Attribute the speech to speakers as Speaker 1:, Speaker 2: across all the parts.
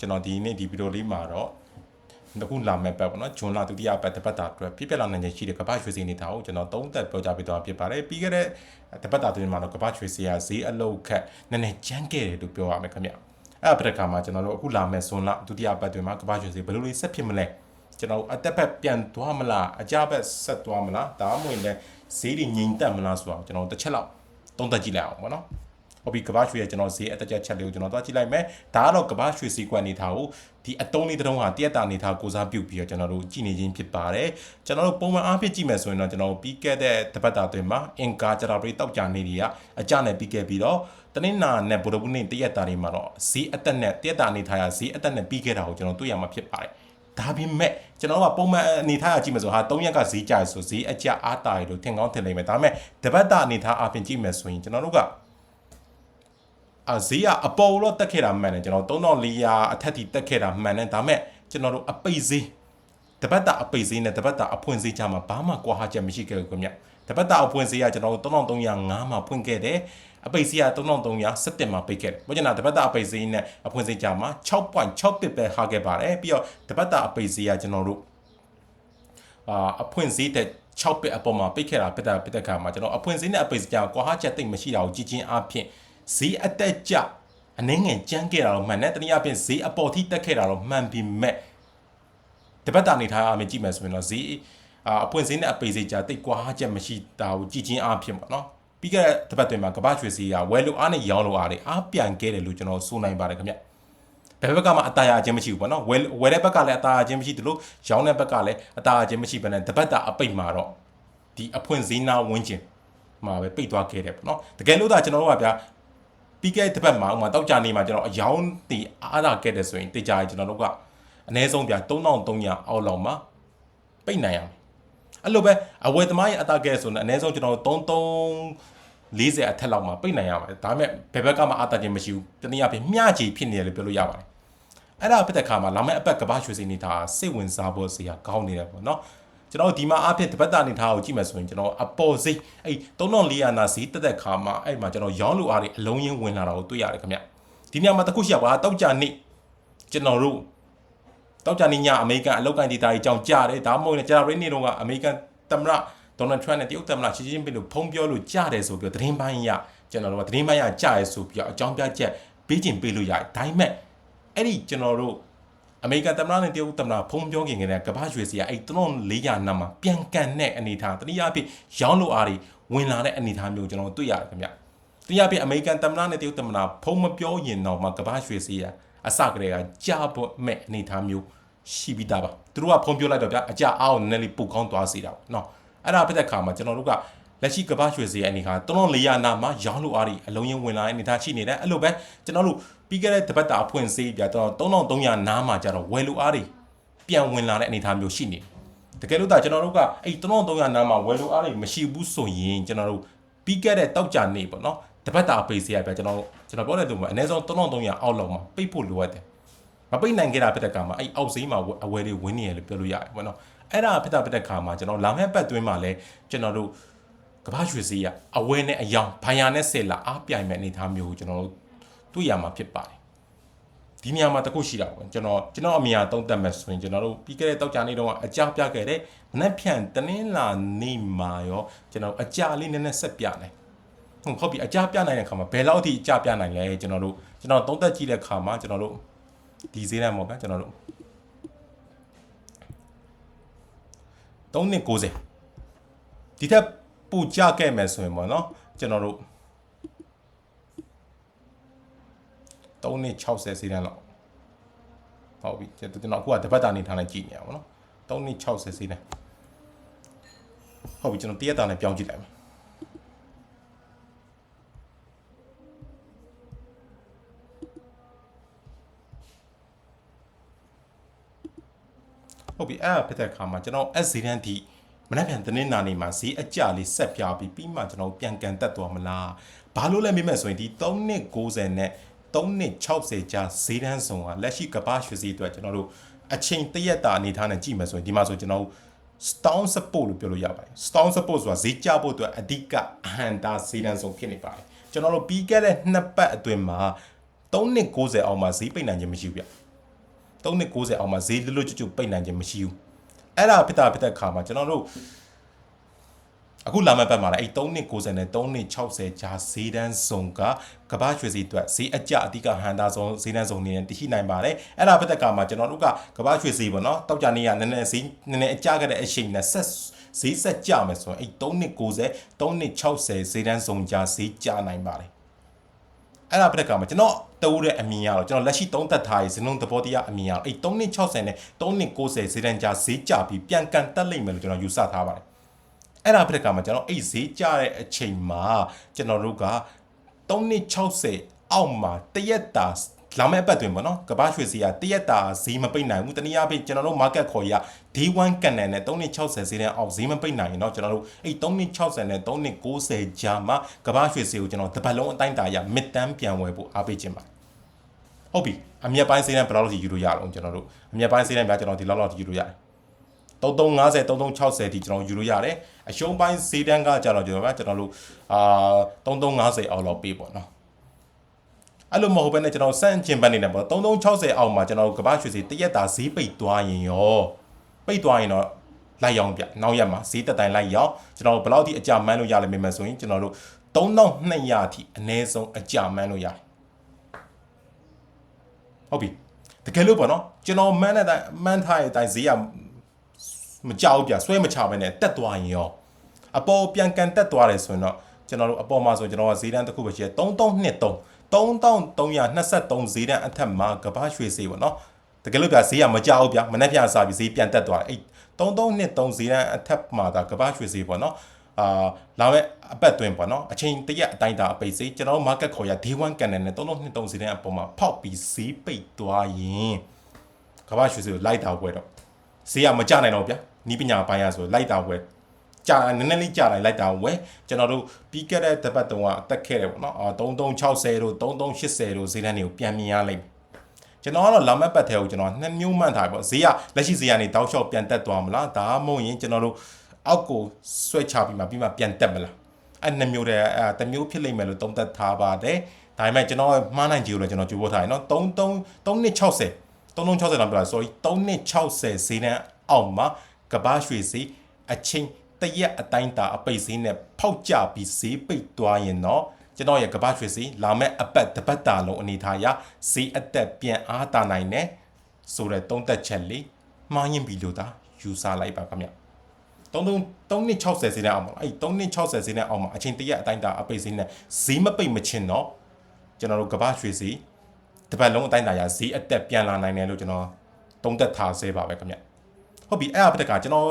Speaker 1: ကျွန်တော်ဒီနေ့ဒီဗီဒီယိုလေးမှာတော့တခုလာမဲ့ပတ်ပေါ့နော်ဂျွန်လာဒုတိယပတ်တစ်ပတ်တာအတွက်ပြပြလာနိုင်ခြင်းရှိတဲ့ကမ္ဘာရွှေစီနေတာကိုကျွန်တော်သုံးသက်ပြောကြားပေးသွားဖြစ်ပါတယ်ပြီးခဲ့တဲ့တစ်ပတ်တာတွင်မှာတော့ကမ္ဘာရွှေစီကဈေးအလုတ်ခက်နည်းနည်းကျန်းခဲ့တယ်လို့ပြောရမယ်ခင်ဗျအဲ့ပထကမှာကျွန်တော်တို့အခုလာမဲ့ဇွန်လဒုတိယပတ်တွင်မှာကမ္ဘာရွှေစီဘယ်လိုလေးဆက်ဖြစ်မလဲကျွန်တော်အတက်ဘက်ပြန်သွားမလားအကြဘက်ဆက်သွားမလားဒါမှမဟုတ်လည်းဈေးတွေငြိမ်သက်မလားဆိုတော့ကျွန်တော်တစ်ချက်လောက်သုံးသက်ကြည့်လိုက်အောင်ပေါ့နော်ဟုတ် ပြီကဘာရွှေရဲ့ကျွန်တော်ဈေးအတက်ချက်ချက်လေးကိုကျွန်တော်သွားကြည့်လိုက်မယ်ဒါကတော့ကဘာရွှေစီကွက်အနေထားကိုဒီအတုံးလေးတစ်တုံးဟာတရက်တာအနေထားကိုစားပြုတ်ပြီးတော့ကျွန်တော်တို့ကြည့်နေခြင်းဖြစ်ပါတယ်ကျွန်တော်တို့ပုံမှန်အားဖြင့်ကြည့်မယ်ဆိုရင်တော့ကျွန်တော်ပြီးခဲ့တဲ့တပတ်တာတွင်မှာအင်ကာဂျရာပရိတောက်ကြနေတွေကအကြနဲ့ပြီးခဲ့ပြီးတော့တနင်္လာနဲ့ဗုဒ္ဓဘူးနေ့တရက်တာတွေမှာတော့ဈေးအတက်နဲ့တရက်တာအနေထားရဈေးအတက်နဲ့ပြီးခဲ့တာကိုကျွန်တော်တွေ့ရမှာဖြစ်ပါတယ်ဒါပေမဲ့ကျွန်တော်ကပုံမှန်အနေထားအကြည့်မယ်ဆိုဟာ3ရက်ကဈေးကြရဆိုဈေးအကျအားတာရလို့ထင်ကောင်းထင်လိမ့်မယ်ဒါပေမဲ့တပတ်တာအနေထားအပြင်ကြည့်မယ်ဆိုရင်ကျွန်တော်တို့က အာဈေးကအပေါ်တော့တက်ခဲ့တာမှန်တယ်ကျွန်တော်3400အထက်ထိတက်ခဲ့တာမှန်တယ်ဒါပေမဲ့ကျွန်တော်တို့အပိတ်ဈေးတပတ်တာအပိတ်ဈေးနဲ့တပတ်တာအဖွင့်ဈေးကြားမှာဘာမှကွာဟချက်မရှိခဲ့ဘူးခင်ဗျတပတ်တာအဖွင့်ဈေးကကျွန်တော်တို့3305မှာဖွင့်ခဲ့တယ်အပိတ်ဈေးက3317မှာပိတ်ခဲ့တယ်။ဘာကြောင့်လဲတပတ်တာအပိတ်ဈေးနဲ့အဖွင့်ဈေးကြားမှာ6.6ပစ်ပဲဟာခဲ့ပါတယ်။ပြီးတော့တပတ်တာအပိတ်ဈေးကကျွန်တော်တို့အာအဖွင့်ဈေးတဲ့6ပစ်အပေါ်မှာပိတ်ခဲ့တာပိတ်တာပိတ်တဲ့ခါမှာကျွန်တော်အဖွင့်ဈေးနဲ့အပိတ်ဈေးကြားကွာဟချက်တိတ်မရှိတာကိုကြည့်ချင်းအပြင် ဈေးအတက်ကြအနှင်းငယ်ကြမ်းခဲ့တာတော့မှန်တယ်။တနည်းအားဖြင့်ဈေးအပေါ်ထိတက်ခဲ့တာတော့မှန်ပြီမဲ့တပတ်တာနေထားအမြင်ကြည့်မယ်ဆိုရင်တော့ဈေးအာအပွင့်ဈေးနဲ့အပိတ်ဈေးကြားတိတ်ကွာချက်မရှိတာကိုကြည့်ချင်းအဖြစ်ပေါ့နော်ပြီးခဲ့တဲ့တပတ်တွင်မှာကမ္ဘာရွှေဈေးကဝယ်လို့အားနဲ့ရောင်းလို့အားတွေအားပြန်ခဲ့တယ်လို့ကျွန်တော်ဆိုနိုင်ပါတယ်ခင်ဗျဘယ်ဘက်ကမှအတားရခြင်းမရှိဘူးပေါ့နော်ဝယ်ဝယ်တဲ့ဘက်ကလည်းအတားရခြင်းမရှိသလိုရောင်းတဲ့ဘက်ကလည်းအတားရခြင်းမရှိဘဲနဲ့တပတ်တာအပိတ်မှာတော့ဒီအဖွင့်ဈေးနာဝင်းကျင်မှာပဲပိတ်သွားခဲ့တယ်ပေါ့နော်တကယ်လို့သာကျွန်တော်တို့ကဗျာ ပြီးခဲ့တဲ့တစ်ပတ်မှာဥမာတောက်ကြနေမှာကျွန်တော်အယောင်းတီအားသာခဲ့တယ်ဆိုရင်တေချာကျွန်တော်တို့ကအနည်းဆုံးပြ3300အောက်လောက်မှာပိတ်နိုင်ရမယ်အဲ့လိုပဲအဝယ်သမားရဲ့အတားကဲဆိုရင်အနည်းဆုံးကျွန်တော်3340အထက်လောက်မှာပိတ်နိုင်ရပါတယ်ဒါပေမဲ့ဘယ်ဘက်ကမှအတားခြင်းမရှိဘူးတနည်းအားဖြင့်မျှချီဖြစ်နေတယ်လို့ပြောလို့ရပါတယ်အဲ့ဒါဖြစ်တဲ့ခါမှာလာမယ့်အပတ်ကဘာရွှေစီနေတာစိတ်ဝင်စားဖို့စီကကောင်းနေတယ်ပေါ့နော် ကျွန်တော်ဒီမှာအဖြစ်တပတ်တာနေထားကိုကြည့်မယ်ဆိုရင်ကျွန်တော်အပေါ်စိအဲ့3400နာစီတက်တဲ့ခါမှာအဲ့မှာကျွန်တော်ရောင်းလို့အားတွေအလုံးရင်းဝင်လာတာကိုတွေ့ရတယ်ခင်ဗျဒီညမှာတခုရှိရပါတောက်ကြနေကျွန်တော်တို့တောက်ကြနေညအမေရိကန်အလောက်ကန်ဒေတာကြီးကြောင်းကြားတယ်ဒါမှမဟုတ်လည်းဂျာရီနေတော့ကအမေရိကန်သမ္မတဒေါ်နယ်ထရန့်နဲ့တရုတ်သမ္မတရှီကျင်းပင်တို့ဖုံးပြောလို့ကြားတယ်ဆိုပြီးသတင်းပိုင်းရကျွန်တော်တို့ကသတင်းပိုင်းရကြားရဲဆိုပြီးအကြောင်းပြချက်ပေးခြင်းပေးလို့ရတယ်ဒါပေမဲ့အဲ့ဒီကျွန်တော်တို့ အမေရိကန်သမ္မတနဲ့တရုတ်သမ္မတဖုံးပြောခင်ကတည်းကကမ္ဘာရွှေစီကအဲ့တုံး400နံမှာပြန်ကန်တဲ့အနေထားတနည်းအားဖြင့်ရောင်းလို့အားတွေဝင်လာတဲ့အနေထားမျိုးကျွန်တော်တွေ့ရတယ်ခင်ဗျတနည်းအားဖြင့်အမေရိကန်သမ္မတနဲ့တရုတ်သမ္မတဖုံးမပြောရင်တော့မှကမ္ဘာရွှေစီကအစကတည်းကကြားဖို့မဲ့အနေထားမျိုးရှိပြီးသားပါသူတို့ကဖုံးပြောလိုက်တော့ဗျအကြအားကိုနည်းနည်းပုတ်ကောင်းသွားစေတာပေါ့နော်အဲ့ဒါဖြစ်တဲ့ခါမှာကျွန်တော်တို့ကလက်ရှိကဘာရွှေစီအနေခါ3400နာမှာရောင်းလို့အားဒီအလုံးရင်းဝင်လာတဲ့အနေထားရှိနေတယ်အဲ့လိုပဲကျွန်တော်တို့ ပြီးခဲ့တဲ့တပတ်တာအဖွင့်စေးပြတော့3300နာမှာကျတော့ဝယ်လို့အားဒီပြန်ဝင်လာတဲ့အနေထားမျိုးရှိနေတကယ်လို့ဒါကျွန်တော်တို့ကအဲ့3300နာမှာဝယ်လို့အားဒီမရှိဘူးဆိုရင်ကျွန်တော်တို့ပြီးခဲ့တဲ့တောက်ကြနေပေါ့နော်တပတ်တာပိတ်စေးရပြကျွန်တော်ကျွန်တော်ပြောတဲ့သူမှာအနည်းဆုံး3300အောက်လောက်မှာပိတ်ဖို့လိုအပ်တယ်မပိတ်နိုင်ခဲ့တာဖြစ်တဲ့ကမှာအဲ့အောက်ဈေးမှာအဝယ်တွေဝင်းနေရလို့ပြောလို့ရတယ်ပေါ့နော်အဲ့ဒါဖြစ်တာဖြစ်တဲ့ခါမှာကျွန်တော်လာမယ့်ပတ်သွင်းမှာလဲကျွန်တော်တို့ကဘာရွှေစည်းရအဝဲနဲ့အယောင်ဘာယာနဲ့ဆယ်လာအားပြိုင်မဲ့အနေထားမျိုးကိုကျွန်တော်တို့ တွေ့ရမှာဖြစ်ပါတယ်ဒီနေရာမှာတခုရှိတာပေါ့ကျွန်တော်ကျွန်တော်အမြင်အသုံးသက်မဲ့ဆိုရင်ကျွန်တော်တို့ပြီးခဲ့တဲ့တောက်ကြနေ့တုန်းကအကြပြခဲ့တဲ့မနက်ဖြန်တနင်္လာနေ့မှာရောကျွန်တော်အကြလေးနည်းနည်းဆက်ပြနိုင်ဟုတ်ဟုတ်ပြီအကြပြနိုင်တဲ့ခါမှာဘယ်လောက်အထိအကြပြနိုင်လဲကျွန်တော်တို့ကျွန်တော်သုံးသက်ကြည့်တဲ့ခါမှာကျွန်တော်တို့ဒီဈေးတန်းပေါ့ဗျာကျွန်တော်တို့3နှစ်90ဒီထက်ပိုကြခဲ့မယ်ဆိုရင်ပေါ့နော်ကျွန်တော်တို့ 3နှစ်60စီးတန်းလောက်ဟုတ်ပြီကျွန်တော်အခုကတပတ်တာနေထားနေကြည့်နေရပါတော့3နှစ်60စီးတန်းဟုတ်ပြီကျွန်တော်တရက်တာနဲ့ပြောင်းကြည့်လိုက်မယ်ဟုတ်ပြီအဲ့ဒါဖြစ်တဲ့အခါမှာကျွန်တော် S ဇီရန်ဒီမနေ့ပြန်တင်းနာနေမှာဈေးအကြလေးဆက်ပြပြီးပြီးမှကျွန်တော်ပြန်ကန်တက်သွားမလားဘာလို့လဲမေးမဲ့ဆိုရင်ဒီ3နှစ်90နဲ့ 3နှစ်60ကြာဈေးတန်းဆောင်ကလက်ရှိကပ္ပရွှေဈေးအတွက်ကျွန်တော်တို့အချိန်တရက်တာအနေထားနဲ့ကြည့်မယ်ဆိုရင်ဒီမှာဆိုကျွန်တော် stone support လို့ပြောလို့ရပါတယ် stone support ဆိုတာဈေးကျဖို့အတွက်အဓိကအဟံတာဈေးတန်းဆောင်ဖြစ်နေပါတယ်ကျွန်တော်တို့ပြီးခဲ့တဲ့နှစ်ပတ်အတွင်းမှာ3နှစ်90အောင်မှာဈေးပိတ်နိုင်ခြင်းမရှိဘူးဗျ3နှစ်60အောက်မှာဈေးလွတ်လွတ်ကျွတ်ကျွတ်ပိတ်နိုင်ခြင်းမရှိဘူးအဲ့ဒါဖြစ်တာဖြစ်တဲ့ခါမှာကျွန်တော်တို့ အခုလာမယ့်ဘက်မှာလည်းအဲ့3နှစ်60နဲ့3နှစ်60ကြားဈေးတန်းစုံကကမ္ဘာရွှေစီအတွက်ဈေးအကျအဓိကဟန်တာဆုံးဈေးတန်းစုံနေတရှိနိုင်ပါတယ်အဲ့ဒါဖြစ်တဲ့ခါမှာကျွန်တော်တို့ကကမ္ဘာရွှေစီပေါ့နော်တောက်ကြနေရနည်းနည်းဈေးနည်းနည်းအကျခဲ့တဲ့အချိန်နဲ့ဆက်ဈေးဆက်ကြမယ်ဆိုရင်အဲ့3နှစ်60 3နှစ်60ဈေးတန်းစုံကြားဈေးကျနိုင်ပါတယ်အဲ့ဒါပြတဲ့ကမှာကျွန်တော်တိုးတဲ့အမြင်ရတော့ကျွန်တော်လက်ရှိသုံးသက်ထားရေးဇင်းလုံးသဘောတရားအမြင်ရတော့အဲ့3နှစ်60နဲ့3နှစ်90ဈေးတန်းကြားဈေးကျပြီးပြန်ကန်တက်လိမ့်မယ်လို့ကျွန်တော်ယူဆထားပါတယ် အဲ့ဒါပြတဲ့ကမှာကျွန်တော်အဲ့ဈေးကျတဲ့အချိန်မှာကျွန်တော်တို့က3နှစ်60အောက်မှာတရက်တာလာမယ့်အပတ်တွင်ပေါ့နော်ကမ္ဘာရွှေစီကတရက်တာဈေးမပိတ်နိုင်ဘူးတနည်းအားဖြင့်ကျွန်တော်တို့ market ခေါ်ရ D1 ကန်နယ်နဲ့3နှစ်60ဈေးတန်းအောက်ဈေးမပိတ်နိုင်ရင်တော့ကျွန်တော်တို့အဲ့3နှစ်60နဲ့3နှစ်90ကြားမှာကမ္ဘာရွှေစီကိုကျွန်တော်တစ်ပတ်လုံးအတိုင်းတာရမစ်တန်းပြန်ဝယ်ဖို့အားပေးခြင်းပါဟုတ်ပြီအမြက်ပိုင်းဈေးတန်းဘယ်လောက်လောက်ယူလို့ရအောင်ကျွန်တော်တို့အမြက်ပိုင်းဈေးတန်းများကျွန်တော်ဒီလောက်လောက်ယူလို့ရတယ် 3350 3360ဒီကျွန်တော်ယူလို့ရတယ်အရှုံးပိုင်းဈေးတန်းကကျတော့ကျွန်တော်ကကျွန်တော်တို့အာ3350အောက်လောက်ပေးပေါ့နော်အဲ့လိုမဟုတ်ဘဲနဲ့ကျွန်တော်စန့်ကျင်ဘက်နေတယ်ပေါ့3360အောက်မှာကျွန်တော်တို့ကမ္ဘာရွှေစီတရက်တာဈေးပိတ်သွားရင်ရောပိတ်သွားရင်တော့လိုက်ရောင်းပြနောက်ရက်မှာဈေးတက်တိုင်းလိုက်ရောင်းကျွန်တော်တို့ဘယ်လောက်ထိအကြမ်းမ်းလို့ရလိမ့်မယ်ဆိုရင်ကျွန်တော်တို့3200အထိအနည်းဆုံးအကြမ်းမ်းလို့ရတယ်ဟုတ်ပြီတကယ်လို့ပေါ့နော်ကျွန်တော်မှန်းတဲ့အတိုင်းမှန်းထားတဲ့အတိုင်းဈေးက မကြောက်ပြဆွဲမချဘဲနဲ့တက်သွားရင်ရောအပေါ်ပြန်ကန်တက်သွားတယ်ဆိုရင်တော့ကျွန်တော်တို့အပေါ်မှာဆိုကျွန်တော်ကဈေးတန်းတစ်ခုပဲရှိတယ်3323 3323ဈေးတန်းအထက်မှာကဘာရွှေစေးပေါ့နော်တကယ်လို့ပြဈေးကမကြောက်ဘူးဗျမနေ့ပြန်စားပြီးဈေးပြန်တက်သွားတယ်အဲ့3323ဈေးတန်းအထက်မှာဒါကဘာရွှေစေးပေါ့နော်အာလာမဲ့အပတ်တွင်ပေါ့နော်အချိန်တရက်အတိုင်းတာအပိတ်စေးကျွန်တော်တို့ market ခေါ်ရ D1 ကန်နယ်နဲ့3323ဈေးတန်းအပေါ်မှာဖောက်ပြီးဈေးပိတ်သွားရင်ကဘာရွှေစေးကိုလိုက်တာပွဲတော့ ဈေးကမကြနိုင်တော့ဗျနီးပညာပိုင်းရဆိုလိုက်တာပွဲကြာနည်းနည်းလေးကြာလိုက်လိုက်တာဝယ်ကျွန်တော်တို့ပြီးခဲ့တဲ့တပတ်တုန်းကအတက်ခဲ့တယ်ပေါ့နော်အာ3360တို့3380တို့ဈေးတန်းတွေကိုပြန်မြင်ရလိမ့်မယ်ကျွန်တော်ကတော့လာမက်ပတ်ထဲကိုကျွန်တော်နှစ်မျိုးမှန်ထားပေါ့ဈေးကလက်ရှိဈေးကနေတောက်လျှောက်ပြန်တက်သွားမလားဒါမှမဟုတ်ရင်ကျွန်တော်တို့အောက်ကိုဆွဲချပြီးမှပြီးမှပြန်တက်မလားအဲ့နှစ်မျိုးတည်းအဲတစ်မျိုးဖြစ်လိမ့်မယ်လို့သုံးသပ်ထားပါတယ်ဒါပေမဲ့ကျွန်တော်မှားနိုင်ကြည့်လို့လည်းကျွန်တော်ကြိုးပေါ်ထားရင်နော်33 3260 3360လောက်ပြောတာ sorry 3260ဈေးတန်းအောက်မှာကဘာရွှေဈေးအချင်းတရက်အတိုင်းတာအပိတ်ဈေးနဲ့ဖောက်ကြပြီးဈေးပိတ်သွားရင်တော့ကျွန်တော်ရဲ့ကဘာရွှေဈေးလာမဲ့အပတ်တစ်ပတ်တာလုံးအနေထားအရဈေးအသက်ပြန်အားတာနိုင်တယ်ဆိုတဲ့သုံးသက်ချက်လေးမှားရင်ပြီလို့သာယူဆလိုက်ပါခင်ဗျ33 360ဈေးနဲ့အောင်ပါအဲ့360ဈေးနဲ့အောင်မှာအချိန်တရက်အတိုင်းတာအပိတ်ဈေးနဲ့ဈေးမပိတ်မချင်းတော့ကျွန်တော်တို့ကဘာရွှေဈေး တစ်ပတ်လုံးအတိုင်းတာရဈေးအသက်ပြန်လာနိုင်တယ်လို့ကျွန်တော်သုံးသက်ထားဆဲပါပဲခင်ဗျဟုတ်ပြီအဲ့အပတကကျွန်တော်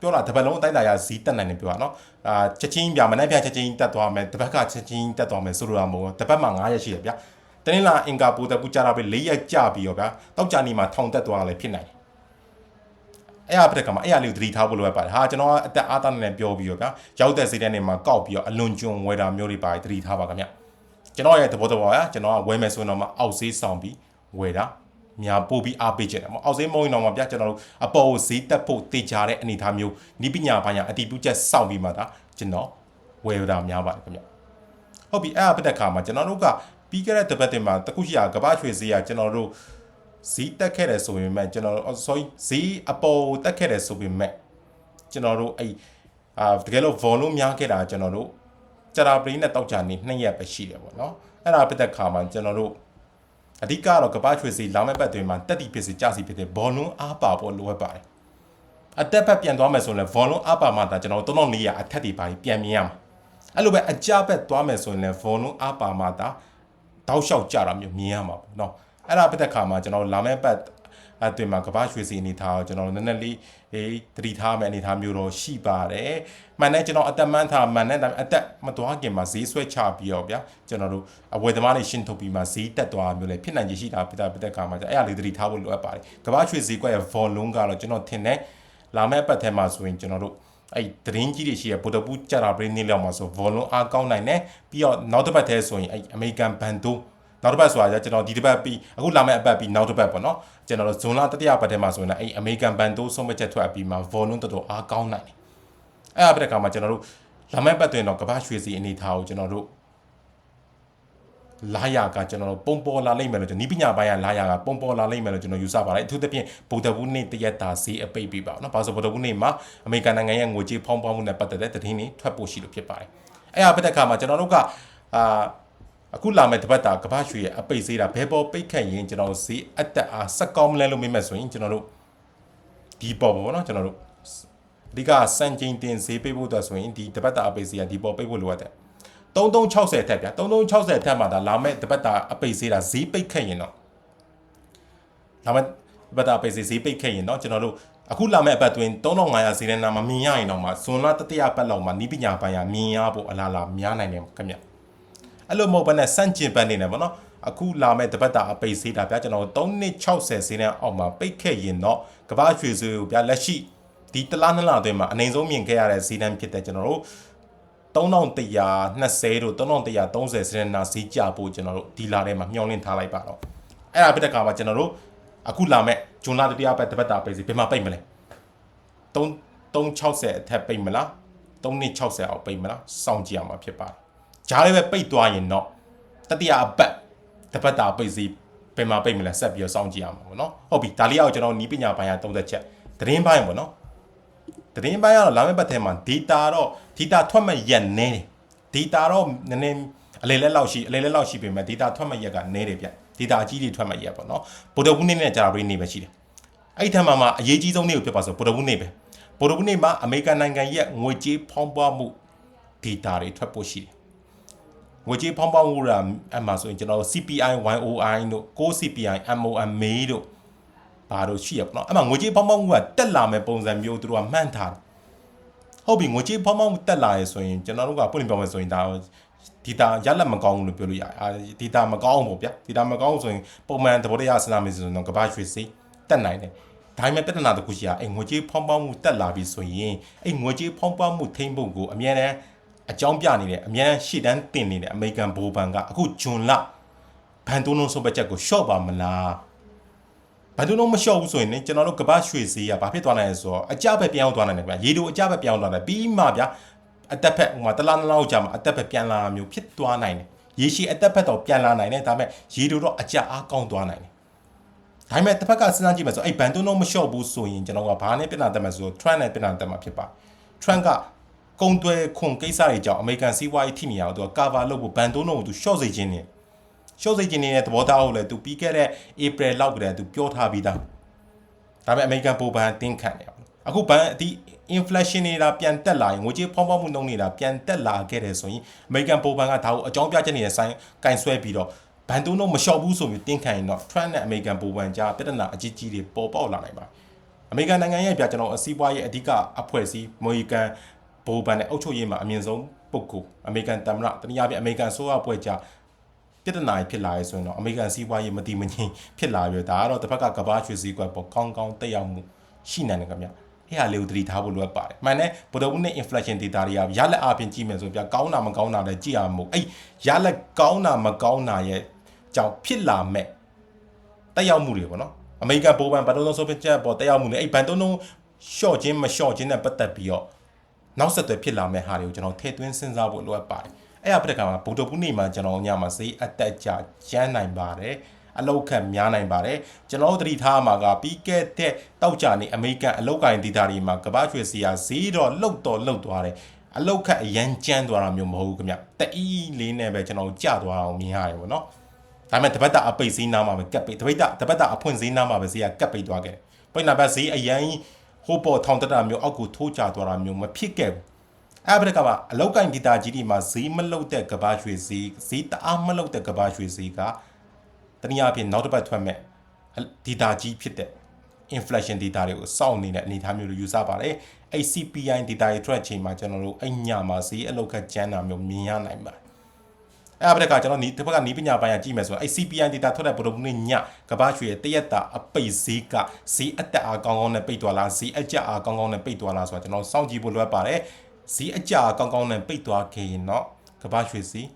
Speaker 1: ပြောတာတပတ်လုံးအတိုင်းတာရဈေးတက်နိုင်တယ်ပြောတာနော်အာချက်ချင်းပြမနေ့ပြချက်ချင်းတက်သွားမယ်တပတ်ကချက်ချင်းတက်သွားမယ်ဆိုလိုတာမဟုတ်ဘူးတပတ်မှာ9ရက်ရှိရဗျတနင်္လာအင်္ဂါပူတပူကြတာပဲ4ရက်ကြာပြီးရောဗျတောက်ကြနေမှာထောင်တက်သွားလည်းဖြစ်နိုင်တယ်အဲ့အပတကမှာအဲ့အလေးကိုသတိထားဖို့လိုအပ်ပါတယ်ဟာကျွန်တော်အသက်အားသားနဲ့ပြောပြီးရောဗျရောက်တဲ့ဈေးတဲ့နေမှာကောက်ပြီးတော့အလွန်ကျွံဝယ်တာမျိုးတွေပါသတိထားပါခင်ဗျ ကျွန်တော်ရဲ့သဘောတော်ပါဗျကျွန်တော်ကဝယ်မယ်ဆိုရင်တော့မှအောက်ဈေးဆောင်ပြီးဝယ်တာများပို့ပြီးအားပေးချင်တယ်ပေါ့အောက်ဈေးမုံရင်တော့မှဗျကျွန်တော်တို့အပေါ်ကိုဈေးတက်ဖို့တေချာတဲ့အနေအထားမျိုးနိပညာပိုင်းကအတီးပြုချက်စောင့်ပြီးမှဒါကျွန်တော်ဝယ်တာများပါတယ်ခင်ဗျဟုတ်ပြီအဲ့အပတက်ခါမှာကျွန်တော်တို့ကပြီးခဲ့တဲ့တပတ်တင်မှာတခုရှိရာကဘာရွှေဈေးကကျွန်တော်တို့ဈေးတက်ခဲ့တယ်ဆိုပေမဲ့ကျွန်တော်တို့ sorry ဈေးအပေါ်တက်ခဲ့တယ်ဆိုပေမဲ့ကျွန်တော်တို့အဲ့အာတကယ်လို့ volume များခဲ့တာကျွန်တော်တို့ ကြတာပရင်းနဲ့တောက်ချာနေနှစ်ရက်ပဲရှိတယ်ပေါ့နော်အဲ့ဒါပတက်ခါမှာကျွန်တော်တို့အဓိကတော့ကပ္ပချွေစီလာမဲ့ပတ်တွင်မှာတက်တီဖြစ်စီကြစီဖြစ်တဲ့ဘောလုံးအားပါဖို့လိုအပ်ပါတယ်အတက်ဘက်ပြန်သွားမယ်ဆိုရင်ဘောလုံးအားပါမှဒါကျွန်တော်တို့3400အထက်တွေပါပြန်မြင်ရမှာအဲ့လိုပဲအကြဘက်သွားမယ်ဆိုရင်လည်းဘောလုံးအားပါမှဒါတောက်လျှောက်ကြတာမျိုးမြင်ရမှာပေါ့နော်အဲ့ဒါပတ်သက်ခါမှာကျွန်တော်လာမဲ့ပတ် အတွင်မှာကဘာရွှေစီအနေထားကိုကျွန်တော်နည်းနည်းလေးအေးတတိထားမဲ့အနေထားမျိုးတော့ရှိပါတယ်။မှန်တယ်ကျွန်တော်အသက်မှန်းထားမှန်တဲ့အသက်မသွားခင်မှာဈေးဆွဲချပြီးတော့ဗျာကျွန်တော်တို့အဝယ်သမားတွေရှင်းထုတ်ပြီးမှဈေးတက်သွားမျိုးလည်းဖြစ်နိုင်ခြေရှိတာပြတာပြတဲ့ခါမှာအဲ့အလေးတတိထားဖို့လိုအပ်ပါတယ်။ကဘာရွှေစီကွက်ရဲ့ volume ကတော့ကျွန်တော်ထင်တယ်လာမဲ့ပတ်ထဲမှာဆိုရင်ကျွန်တော်တို့အဲ့ဒရင်းကြီးတွေရှိရဗိုလ်တပူးကြတာပရင်းနေလောက်မှာဆို volume အားကောင်းနိုင်တယ်ပြီးတော့နောက်တစ်ပတ်ထဲဆိုရင်အဲ့ American Bando နော နောက်တစ်ပတ်ဆိုတာကျွန်တော်ဒီတစ်ပတ်ပြီးအခုလာမယ့်အပတ်ပြီးနောက်တစ်ပတ်ပေါ့နော်ကျွန်တော်ဇွန်လတတိယပတ်ထဲမှာဆိုရင်အဲ့ American Bank တို့ဆုံးမချက်ထွက်ပြီးမှ volume တော်တော်အားကောင်းနိုင်တယ်အဲ့အပတ်ကမှကျွန်တော်တို့လာမယ့်ပတ်တွင်တော့ကမ္ဘာရွှေစီအနေထားကိုကျွန်တော်တို့လာရကကျွန်တော်တို့ပုံပေါ်လာလိမ့်မယ်လို့ကျွန်တော်ဤပညာပိုင်းကလာရကပုံပေါ်လာလိမ့်မယ်လို့ကျွန်တော်ယူဆပါတယ်အထူးသဖြင့်ဗုဒ္ဓဘူးနေ့တရက်တာဈေးအပိတ်ပြီးပါတော့နော်။ဘာလို့ဗုဒ္ဓဘူးနေ့မှာအမေရိကန်နိုင်ငံရဲ့ငွေကြေးဖောင်းပွားမှုနဲ့ပတ်သက်တဲ့သတင်းတွေထွက်ပေါ်ရှိလို့ဖြစ်ပါတယ်။အဲ့အပတ်ကမှကျွန်တော်တို့ကအာ အခုလာမယ့်တပတ်တာကဘာရွှေရဲ့အပိတ်ဈေးတာဘယ်ပေါ်ပိတ်ခတ်ရင်ကျွန်တော်ဈေးအတက်အားစက်ကောင်းမလဲလို့မေးမှဆိုရင်ကျွန်တော်တို့ဒီပေါ်ပေါ့နော်ကျွန်တော်တို့အဓိကစံချိန်တင်ဈေးပိတ်ဖို့အတွက်ဆိုရင်ဒီတပတ်တာအပိတ်ဈေးကဒီပေါ်ပိတ်ဖို့လိုအပ်တယ်3360ထက်ဗျာ3360ထက်မှာဒါလာမဲ့တပတ်တာအပိတ်ဈေးတာဈေးပိတ်ခတ်ရင်တော့လာမဲ့တပတ်တာအပိတ်ဈေးဈေးပိတ်ခတ်ရင်တော့ကျွန်တော်တို့အခုလာမဲ့အပတ်တွင်3500ဈေးနဲ့နာမမြင်ရရင်တော့မှဇွန်လတတိယပတ်လောက်မှာနီးပညာပိုင်းကမြင်ရဖို့အလားအလာများနိုင်တယ်ခင်ဗျ အဲ့လိုမဟုတ်ဘဲနဲ့စန့်ကျင်ပတ်နေတယ်ဗောနော်အခုလာမဲ့တပတ်တာအပိတ်ဈေးတာဗျာကျွန်တော်3260ဈေးနဲ့အောက်မှာပိတ်ခဲ့ရင်တော့ကမ္ဘာရွှေဈေးကိုဗျာလက်ရှိဒီတလားနှစ်လအတွင်းမှာအနေဆုံးမြင်ခဲ့ရတဲ့ဈေးတန်းဖြစ်တဲ့ကျွန်တော်တို့3120တို့3130စရနာဈေးကြဖို့ကျွန်တော်တို့ဒီလာထဲမှာမျှော်လင့်ထားလိုက်ပါတော့အဲ့ဒါပြတဲ့ခါမှာကျွန်တော်တို့အခုလာမဲ့ဂျွန်လာတတိယပတ်တပတ်တာပိတ်စီဘယ်မှာပိတ်မလဲ3 360အထက်ပိတ်မလား360အောက်ပိတ်မလားစောင့်ကြည့်ရမှာဖြစ်ပါတယ် ဂျားလေးပဲပိတ်သွားရင်တော့တတိယအပတ်တပတ်တာပိတ်စီဘယ်မှာပိတ်မလဲဆက်ပြီးတော့စောင့်ကြည့်ရမှာပေါ့နော်ဟုတ်ပြီဒါလေးအောင်ကျွန်တော်နီးပညာပိုင်းကသုံးသက်ချက်သတင်းပိုင်းပေါ့နော်သတင်းပိုင်းကတော့လာမယ့်ပတ်ထဲမှာ data တော့ data ထွက်မဲ့ရက်နည်းတယ် data တော့နည်းနည်းအလေလက်လောက်ရှိအလေလက်လောက်ရှိပေမဲ့ data ထွက်မဲ့ရက်ကနည်းတယ်ဗျ data အကြီးတွေထွက်မဲ့ရက်ပေါ့နော်ဗိုလ်တော်ဘူးနေ့နဲ့ကြာပရိနေပဲရှိတယ်အဲ့ဒီထက်မှမှအရေးကြီးဆုံးနေ့ကိုဖြစ်ပါဆိုဗိုလ်တော်ဘူးနေ့ပဲဗိုလ်တော်ဘူးနေ့မှာအမေရိကန်နိုင်ငံရဲ့ငွေကြေးဖောင်းပွားမှု data တွေထွက်ဖို့ရှိတယ် ငွေကြေးဖောင်းပွားမှုရာအမှဆိုရင်ကျွန်တော် CPI YOI တို့ Core CPI MOM တို့ဘာလို့ရှိရပေါ့နော်အဲ့မှာငွေကြေးဖောင်းပွားမှုကတက်လာမဲ့ပုံစံမျိုးသူတို့ကမှန်းထားတယ်ဟုတ်ပြီငွေကြေးဖောင်းပွားမှုတက်လာရဆိုရင်ကျွန်တော်တို့ကပွင့်ပြပြောမယ်ဆိုရင်ဒါဒီတာရလက်မကောင်းဘူးလို့ပြောလို့ရတယ်အာဒီတာမကောင်းဘူးဗျာဒီတာမကောင်းဆိုရင်ပုံမှန်သဘောတရားစဉ်းစားမယ်ဆိုရင်တော့ကဘာရွှေစိတက်နိုင်တယ်ဒါပေမဲ့ပြဿနာတစ်ခုရှိရအဲ့ငွေကြေးဖောင်းပွားမှုတက်လာပြီဆိုရင်အဲ့ငွေကြေးဖောင်းပွားမှုထိမ့်ဖို့ကိုအများနဲ့ အကြောင်းပြနေတယ်အများရှေ့တန်းတင်နေတယ်အမေရိကန်ဘိုးဘန်ကအခုဂျွန်လဘန်တိုးလုံးဆိုပတ်ချက်ကိုရှော့ပါမလားဘန်တိုးလုံးမရှော့ဘူးဆိုရင်လည်းကျွန်တော်တို့ကမ္ဘာရွှေဈေးကဘာဖြစ်သွားနိုင်လဲဆိုတော့အကြပဲပြောင်းသွားနိုင်တယ်ဗျာရေတိုအကြပဲပြောင်းသွားတယ်ပြီးမှဗျာအတက်ဖက်ဟိုမှာတလားနလောက်ကြာမှာအတက်ဖက်ပြန်လာမျိုးဖြစ်သွားနိုင်တယ်ရေရှည်အတက်ဖက်တော့ပြန်လာနိုင်တယ်ဒါပေမဲ့ရေတိုတော့အကြအားကောင်းသွားနိုင်တယ်ဒါပေမဲ့တစ်ဖက်ကစဉ်းစားကြည့်မယ်ဆိုအဲ့ဘန်တွန်းတော့မလျှော့ဘူးဆိုရင်ကျွန်တော်ကဘာနဲ့ပြန်လာတက်မှာဆို trend နဲ့ပြန်လာတက်မှာဖြစ်ပါ trend က ကုံတွဲခွန်ကိစ္စတွေကြောင့်အမေရိကန်စီးပွားရေးထိမိအောင်သူက cover လုပ်ဖို့ဘန်တွန်းတော့သူ short စေခြင်းနေရှော့စိတ်ချင်းနေတဲ့သဘောထားကိုလည်းသူပြီးခဲ့တဲ့ April လောက်ကတည်းကသူပြောထားပြီးသားဒါပေမဲ့ American ပိုဘန်တင်းခတ်နေအောင်အခုဘန်ဒီ inflation နေတာပြန်တက်လာရင်ငွေကြေးဖောင်းပွားမှုနှုန်းနေတာပြန်တက်လာခဲ့တယ်ဆိုရင် American ပိုဘန်ကဒါကိုအကြောင်းပြချက်နေတဲ့ဆိုင်ကင်ဆွဲပြီးတော့ဘန်တုံးတော့မလျှော့ဘူးဆိုပြီးတင်းခံရင်တော့ Trump နဲ့ American ပိုဘန်ကြားပြဿနာအကြီးကြီးတွေပေါ်ပေါက်လာနိုင်ပါအမေရိကန်နိုင်ငံရဲ့ပြကျွန်တော်အစည်းအဝေးရဲ့အဓိကအဖွဲ့အစည်းအမေရိကန် ဘိုးဘန်နဲ့အုပ်ချုပ်ရေးမှာအမြင့်ဆုံးပုဂ္ဂိုလ်အမေရိကန်သမ္မတတနည်းအားဖြင့်အမေရိကန်ဆိုရအဖွဲ့ကြားပြဿနာဖြစ်လာရဲဆိုရင်တော့အမေရိကန်စီးပွားရေးမတည်မငြိမ်ဖြစ်လာပြီဒါကတော့တစ်ဖက်ကကဘာရွှေစည်းကွက်ပေါ်ကောင်းကောင်းတက်ရောက်မှုရှိနိုင်တယ်ခင်ဗျအဲ့ဟာလေးကိုသတိထားဖို့လိုအပ်ပါတယ်။မှန်တယ်ဗုဒ္ဓဘူးနဲ့ inflation data တွေကရလက်အပြင်ကြည့်မယ်ဆိုပြကောင်းတာမကောင်းတာလည်းကြည့်ရမို့အဲ့ရလက်ကောင်းတာမကောင်းတာရဲ့ကြောင့်ဖြစ်လာမဲ့တက်ရောက်မှုတွေပေါ့နော်။အမေရိကန်ဘိုးဘန်ဘတ်တုံးဆုံးဖြတ်ချက်ပေါ်တက်ရောက်မှုနဲ့အဲ့ဘန်တုံးလုံးရှော့ခြင်းမရှော့ခြင်းနဲ့ပတ်သက်ပြီးတော့ နောက်ဆက်တွဲဖြစ်လာမဲ့ဟာတွေကိုကျွန်တော်ထည့်သွင်းစဉ်းစားဖို့လိုအပ်ပါတယ်။အဲ့အပဒကမှာဗုဒ္ဓဘူးနေ့မှာကျွန်တော်ညမှာဈေးအတက်ကြကျန်းနိုင်ပါတယ်။အလောက်ခတ်များနိုင်ပါတယ်ကျွန်တော်တို့တတိထားမှာကပြီးခဲ့တဲ့တောက်ကြနေအမေရိကန်အလောက်ကိုင်းဒေတာတွေမှာကမ္ဘာရွှေစီယာဈေးတော့လှုပ်တော့လှုပ်သွားတယ်အလောက်ခတ်အရန်ကျန်းသွားတာမျိုးမဟုတ်ဘူးခင်ဗျတအီးလေးနဲ့ပဲကျွန်တော်ကြသွားအောင်မြင်ရတယ်ပေါ့နော်ဒါပေမဲ့တပတ်တာအပိတ်ဈေးနားမှာပဲကပ်ပိတ်တပတ်တာတပတ်တာအဖွင့်ဈေးနားမှာပဲဈေးကကပ်ပိတ်သွားခဲ့ပိတ်နာဘတ်ဈေးအရန် ဟိုးပေါ်ထောင်တတာမျိုးအောက်ကိုထိုးကျသွားတာမျိုးမဖြစ်ခဲ့ဘူးအဲ့ဘက်ကပါအလောက်ကင်ဒေတာကြီးဒီမှာဈေးမလုတ်တဲ့ကဘာရွှေဈေးဈေးတအားမလုတ်တဲ့ကဘာရွှေဈေးကတနည်းအားဖြင့်နောက်တစ်ပတ်ထွက်မဲ့ဒေတာကြီးဖြစ်တဲ့ inflation data တွေကိုစောင့်နေတဲ့အနေအထားမျိုးလိုယူဆပါတယ်အဲ့ CPI data တွေထွက်ချိန်မှာကျွန်တော်တို့အဲ့ညမှာဈေးအလောက်ကကျန်းတာမျိုးမြင်ရနိုင်ပါတယ် အဲ့ဘက်ကကျွန်တော်ဒီတစ်ဘက်ကနီးပညာပိုင်းကကြည့်မယ်ဆိုရင်အဲ့ CPI data ထွက်တဲ့ဘုရုံနေ့ညကဘာရွှေရဲ့တရက်တာအပိတ်ဈေးကဈေးအတက်အားကောင်းကောင်းနဲ့ပိတ်သွားလားဈေးအကျအားကောင်းကောင်းနဲ့ပိတ်သွားလားဆိုတာကျွန်တော်စောင့်ကြည့်ဖို့လိုအပ်ပါတယ်ဈေးအကျကောင်းကောင်းနဲ့ပိတ်သွားခဲ့ရင်တော့ကဘာရွှေဈေး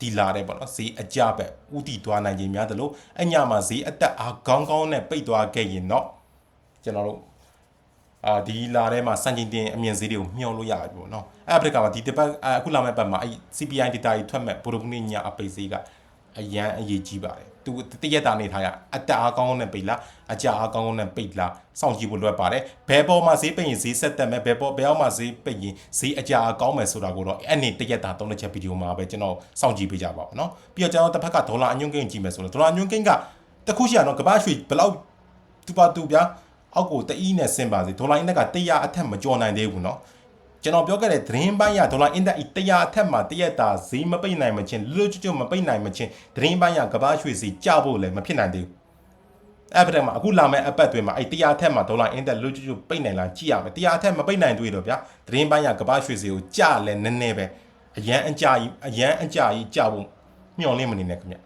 Speaker 1: တီလာတယ်ပေါ့နော်ဈေးအကျပဲဥတီသွားနိုင်ခြင်းများတယ်လို့အညမှာဈေးအတက်အားကောင်းကောင်းနဲ့ပိတ်သွားခဲ့ရင်တော့ကျွန်တော်တို့ အာဒီလာထဲမှာစံချိန်တင်အမြင့်ဈေးတွေကိုမျှော်လို့ရတယ်ပေါ့နော်အဲ့အပရိကမှာဒီတစ်ပတ်အခုလာမယ့်ပတ်မှာအဲ့ CPI data ကြီးထွက်မဲ့ဘိုဒိုကနီညာအပိတ်ဈေးကအရန်အရေးကြီးပါတယ်သူတရက်တာနေထားရအတအားကောင်းကောင်းနဲ့ပိတ်လားအကြအားကောင်းကောင်းနဲ့ပိတ်လားစောင့်ကြည့်ဖို့လိုအပ်ပါတယ်ဘယ်ပေါ်မှာဈေးပိတ်ရင်ဈေးဆက်တက်မယ်ဘယ်ပေါ်ဘယ်အောင်မှာဈေးပိတ်ရင်ဈေးအကြအားကောင်းမယ်ဆိုတာကိုတော့အဲ့နေတရက်တာသုံးချက်ဗီဒီယိုမှာပဲကျွန်တော်စောင့်ကြည့်ပေးကြပါဦးနော်ပြီးတော့ကျွန်တော်တစ်ဖက်ကဒေါ်လာအညွန့်ကိန်းကြည့်မယ်ဆိုတော့ဒေါ်လာအညွန့်ကိန်းကတခုရှိရနော်ကမ္ဘာရွှေဘလောက်တူပါတူပြား အောက်ကိုတအီးနဲ့ဆင်းပါစေဒေါ်လာအင်းဒက်က100အထက်မကျော်နိုင်သေးဘူးเนาะ ကျွန်တော်ပြောခဲ့တဲ့သတင်းပိုင်းရဒေါ်လာအင်ဒက်100အထက်မှာတရက်တာဈေးမပိတ်နိုင်မချင်းလွတ်ကျွတ်ကျွတ်မပိတ်နိုင်မချင်းသတင်းပိုင်းရကဘာရွှေစီကြဖို့လည်းမဖြစ်နိုင်သေးဘူးအဲ့ဖက်မှာအခုလာမယ့်အပတ်တွေမှာအဲ့100အထက်မှာဒေါ်လာအင်ဒက်လွတ်ကျွတ်ကျွတ်ပိတ်နိုင်လားကြည့်ရမယ်100အထက်မပိတ်နိုင်တွေ့တော့ဗျာသတင်းပိုင်းရကဘာရွှေစီကိုကြလဲနည်းနည်းပဲအရန်အကြကြီးအရန်အကြကြီးကြဖို့မျှော်လင့်မနေနဲ့ခင်ဗျ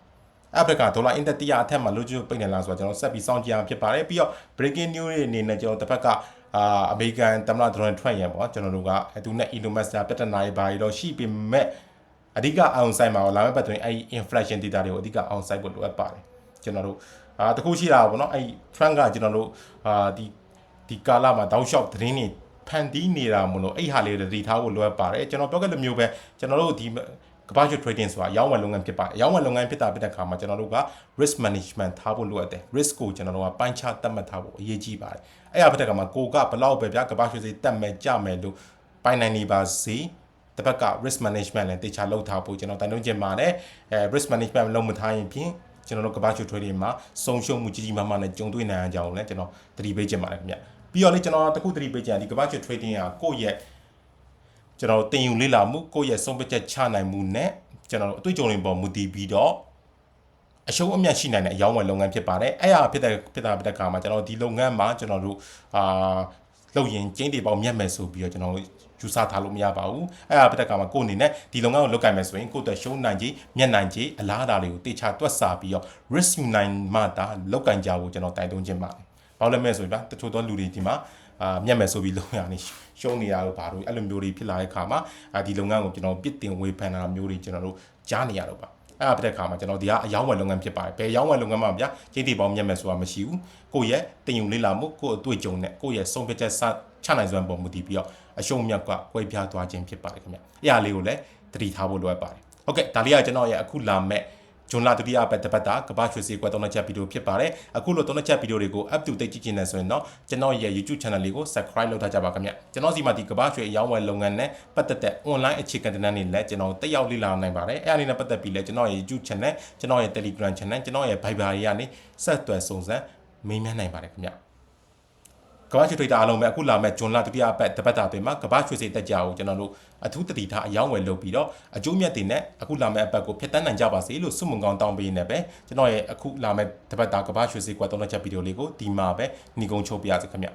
Speaker 1: အဖရကဒေါ်လာအင်တက်100အထက်မှာလွတ်ကျွတ်ပိတ်နေလားဆိုတော့ကျွန်တော်ဆက်ပြီးစောင့်ကြည့်ရမှာဖြစ်ပါတယ်ပြီးတော့ breaking news တွေအနေနဲ့ကျွန်တော်တစ်ဖက်ကအာအမေရိကန်သမ္မတဒေါ်နယ်ထရန့်ရပေါ့ကျွန်တော်တို့ကသူနဲ့ Elon Musk ပြဿနာတွေဘာတွေတော့ရှိပေမဲ့အဓိကအောင်ဆိုင်မှာလာမယ့်ပတ်တွင်အဲ့ inflation data တွေကိုအဓိကအောင်ဆိုင်ဖို့လိုအပ်ပါတယ်ကျွန်တော်တို့အာတခုရှိတာပေါ့နော်အဲ့ Trump ကကျွန်တော်တို့အာဒီဒီကာလမှာတောက်လျှောက်သတင်းတွေဖန်တီးနေတာမလို့အဲ့ဟာလေးတွေတည်ထားဖို့လိုအပ်ပါတယ်ကျွန်တော်ပြောခဲ့လိုမျိုးပဲကျွန်တော်တို့ဒီ ကမ္ဘာ့ရွှေ trading ဆိုတာအရောင်းဝယ်လုပ်ငန်းဖြစ်ပါတယ်အရောင်းဝယ်လုပ်ငန်းဖြစ်တာဖြစ်တဲ့အခါမှာကျွန်တော်တို့က risk management ထားဖို့လိုအပ်တယ် risk ကိုကျွန်တော်တို့ကပိုင်းခြားသတ်မှတ်ထားဖို့အရေးကြီးပါတယ်အဲ့အဖြစ်တဲ့အခါမှာကိုကဘလောက်ပဲဗျာကမ္ဘာ့ရွှေစိတက်မယ်ကြမယ်လို့ပိုင်းနိုင်နေပါစေတစ်ဖက်က risk management လည်းတေချာလုပ်ထားဖို့ကျွန်တော်တိုင်တွန်းချင်ပါတယ်အဲ risk management လုပ်မထားရင်ဖြင့်ကျွန်တော်တို့ကမ္ဘာ့ရွှေ trading မှာဆုံးရှုံးမှုကြီးကြီးမားမားနဲ့ကြုံတွေ့နိုင်အောင်ကြောင်းလည်းကျွန်တော်သတိပေးချင်ပါတယ်ခင်ဗျပြီးတော့လေကျွန်တော်တခုသတိပေးချင်တယ်ဒီကမ္ဘာ့ရွှေ trading ကကိုယ့်ရဲ့ ကျွန်တော်တင်ယူလေ့လာမှုကိုယ့်ရဲ့ဆုံးဖြတ်ချက်ချနိုင်မှုနဲ့ကျွန်တော်တို့အတွေ့အကြုံတွေပေါ်မူတည်ပြီးတော့အရှုံးအမြတ်ရှိနိုင်တဲ့အယောင်းဝယ်လုပ်ငန်းဖြစ်ပါတယ်အဲ့ဟာဖြစ်တဲ့ဖြစ်တာဖြစ်တဲ့ခါမှာကျွန်တော်ဒီလုပ်ငန်းမှာကျွန်တော်တို့အာလုပ်ရင်ကျင်းတွေပေါင်းမြတ်မယ်ဆိုပြီးတော့ကျွန်တော်ယူဆထားလို့မရပါဘူးအဲ့ဒါဖြစ်တဲ့ခါမှာကိုယ်အနေနဲ့ဒီလုပ်ငန်းကိုလုပ်ကိုင်မယ်ဆိုရင်ကိုယ့်အတွက်ရှုံးနိုင်ခြင်းမြတ်နိုင်ခြင်းအလားအလာတွေကိုတေချာတွက်ဆပြီးတော့ risk ယူနိုင်မှသာလုပ်ကိုင်ကြဖို့ကျွန်တော်တိုက်တွန်းခြင်းပါတယ်ဘာလို့လဲမဲ့ဆိုရင်ဗျာတချို့သောလူတွေဒီမှာ အာမျက်မယ်ဆိုပြီးလုံရနေရှုံးနေတာလို့ဘာလို့အဲ့လိုမျိုးတွေဖြစ်လာတဲ့ခါမှာအာဒီလုပ်ငန်းကိုကျွန်တော်ပြစ်တင်ဝေဖန်တာမျိုးတွေကျွန်တော်တို့ကြားနေရတော့ပါအဲ့ဒါဖြစ်တဲ့ခါမှာကျွန်တော်ဒီကအယောင်းဝယ်လုပ်ငန်းဖြစ်ပါတယ်ဘယ်အယောင်းဝယ်လုပ်ငန်းမှာဗျာကျင်းတီပေါင်းမျက်မယ်ဆိုတာမရှိဘူးကိုယ့်ရဲ့တင်ယူလေးလာမှုကိုယ့်အတွေ့အကြုံနဲ့ကိုယ့်ရဲ့ဆုံးဖြတ်ချက်ချနိုင်စွမ်းပေါ်မူတည်ပြီးတော့အရှုံးမြတ်ကကွဲပြားသွားခြင်းဖြစ်ပါတယ်ခင်ဗျအဲ့ဒါလေးကိုလည်းသတိထားဖို့လိုအပ်ပါတယ်ဟုတ်ကဲ့ဒါလေးကကျွန်တော်ရဲ့အခုလာမဲ့ ဂျွန်လာဒုတိယပတ်တပတ်တာကဘာရွှေစီကွက်သုံးချက်ဗီဒီယိုဖြစ်ပါတယ်အခုလိုသုံးချက်ဗီဒီယိုတွေကို up to date ကြည့်ချင်တယ်ဆိုရင်တော့ကျွန်တော်ရဲ့ YouTube channel လေးကို subscribe လုပ်ထားကြပါခင်ဗျကျွန်တော်စီမှာဒီကဘာရွှေအယောင်းဝယ်လုပ်ငန်းနဲ့ပတ်သက်တဲ့ online အခြေခံတင်နန်းတွေလည်းကျွန်တော်တက်ရောက်လေ့လာနိုင်ပါတယ်အဲ့အလေးနဲ့ပတ်သက်ပြီးလည်းကျွန်တော်ရဲ့ YouTube channel ကျွန်တော်ရဲ့ Telegram channel ကျွန်တော်ရဲ့ Viber တွေကနေဆက်သွယ်စုံစမ်းမေးမြန်းနိုင်ပါတယ်ခင်ဗျ ကမ္ဘာ့ရွှေထွေတာအားလုံးပဲအခုလာမဲ့ဂျွန်လာဒုတိယပတ်တပတ်တာတွင်မှာကမ္ဘာ့ရွှေစိတ်တက်ကြကိုကျွန်တော်တို့အထူးတတိထားအယောင်းဝယ်လုပ်ပြီးတော့အကျိုးမြတ်တွေနဲ့အခုလာမဲ့အပတ်ကိုဖျက်တမ်းနိုင်ကြပါစေလို့ဆုမွန်ကောင်းတောင်းပေးနေပဲကျွန်တော်ရဲ့အခုလာမဲ့တပတ်တာကမ္ဘာ့ရွှေစိတ်ကွာသုံးချက်ဗီဒီယိုလေးကိုဒီမှာပဲညီကုန်းချုပ်ပြရစေခင်ဗျ